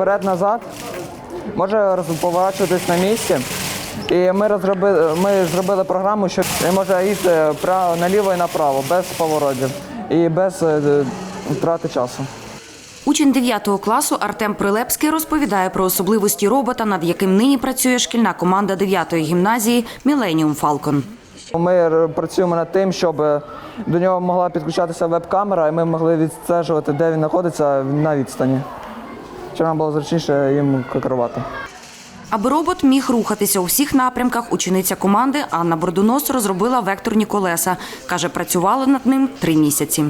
Вперед-назад, може роз- поворачуватись на місці. І ми розробили, ми зробили програму, що він може їсти право, наліво і направо, без поворотів і без е, втрати часу. Учень 9 класу Артем Прилепський розповідає про особливості робота, над яким нині працює шкільна команда 9-ї гімназії Міленіум Фалкон. Ми працюємо над тим, щоб е, до нього могла підключатися веб-камера, і ми могли відстежувати, де він знаходиться на відстані. Нам було зручніше їм керувати. Аби робот міг рухатися у всіх напрямках, учениця команди Анна Бордунос розробила векторні колеса. Каже, працювала над ним три місяці.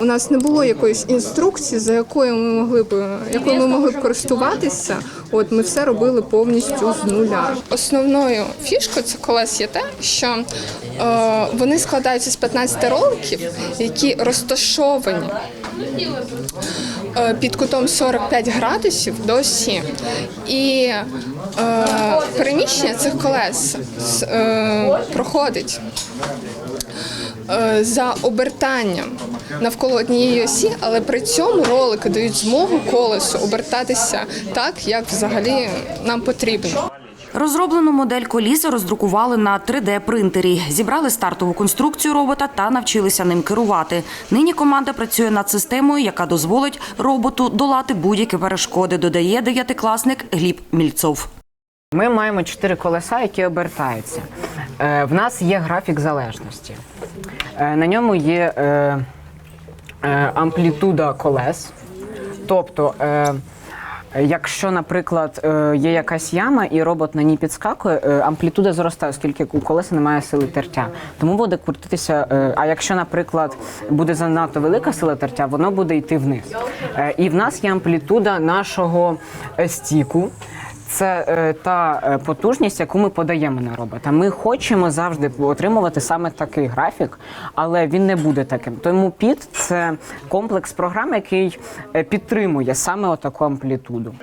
У нас не було якоїсь інструкції, за якою ми могли б якою ми могли б користуватися. От ми все робили повністю з нуля. Основною фішкою цих колес є те, що е, вони складаються з 15 роликів, які розташовані е, під кутом 45 градусів до осі. І е, переміщення цих колес е, проходить е, за обертанням навколо однієї осі, але при цьому ролики дають змогу колесу обертатися так, як взагалі нам потрібно. Розроблену модель коліса роздрукували на 3D-принтері, зібрали стартову конструкцію робота та навчилися ним керувати. Нині команда працює над системою, яка дозволить роботу долати будь-які перешкоди, додає дев'ятикласник Гліб Мільцов. Ми маємо чотири колеса, які обертаються. Е, в нас є графік залежності. Е, на ньому є е, амплітуда колес. Тобто, е, якщо, наприклад, е, є якась яма і робот на ній підскакує, е, амплітуда зростає, оскільки у колеса немає сили тертя. Тому буде крутитися. е, а якщо, наприклад, буде занадто велика сила тертя, воно буде йти вниз. Е, і в нас є амплітуда нашого е, стіку. Це е, та е, потужність, яку ми подаємо на робота. Ми хочемо завжди отримувати саме такий графік, але він не буде таким. Тому під це комплекс програм, який е, підтримує саме отаку амплітуду.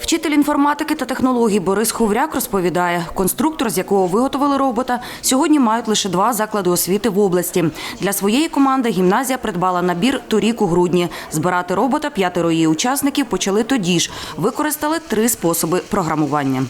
Вчитель інформатики та технологій Борис Ховряк розповідає, конструктор, з якого виготовили робота, сьогодні мають лише два заклади освіти в області. Для своєї команди гімназія придбала набір торік у грудні. Збирати робота п'ятеро її учасників почали тоді ж. Використали три способи програмування.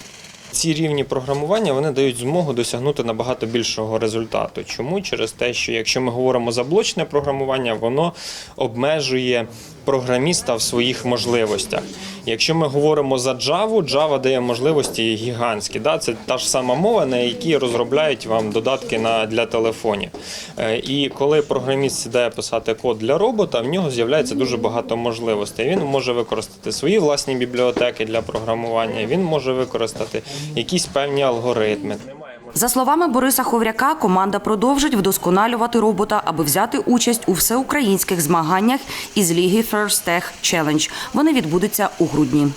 Ці рівні програмування вони дають змогу досягнути набагато більшого результату. Чому? Через те, що якщо ми говоримо за блочне програмування, воно обмежує програміста в своїх можливостях. Якщо ми говоримо за Java, Java дає можливості гігантські. Да? Це та ж сама мова, на якій розробляють вам додатки на, для телефонів. Е, І коли програміст сідає писати код для робота, в нього з'являється дуже багато можливостей. Він може використати свої власні бібліотеки для програмування, він може використати якісь певні алгоритми. За словами Бориса Ховряка, команда продовжить вдосконалювати робота, аби взяти участь у всеукраїнських змаганнях із ліги First Tech Challenge. Вони відбудуться у грудні.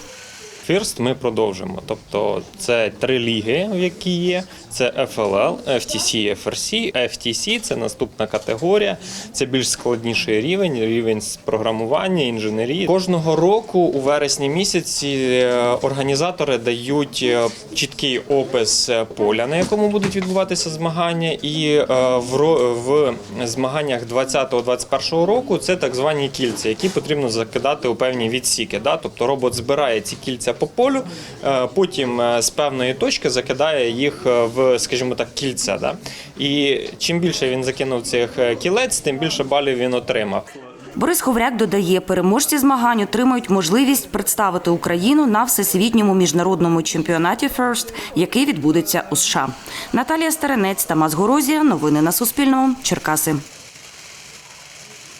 First ми продовжимо. Тобто це три ліги, які є. Це FLL, FTC, FRC. FTC – це наступна категорія. Це більш складніший рівень, рівень з програмування, інженерії. Кожного року у вересні місяці е, організатори дають е, чіткий опис поля, на якому будуть відбуватися змагання. І е, в, в змаганнях 20-21 року це так звані кільця, які потрібно закидати у певні відсіки. Тобто робот збирає ці кільця по полю, е, потім е, з певної точки закидає їх е, в, скажімо так, кільця. Да? І чим більше він закинув цих кілець, тим більше балів він отримав. Борис Ховряк додає, переможці змагань отримають можливість представити Україну на всесвітньому міжнародному чемпіонаті First, який відбудеться у США. Наталія Старенець, Тамас Горозія. Новини на Суспільному. Черкаси.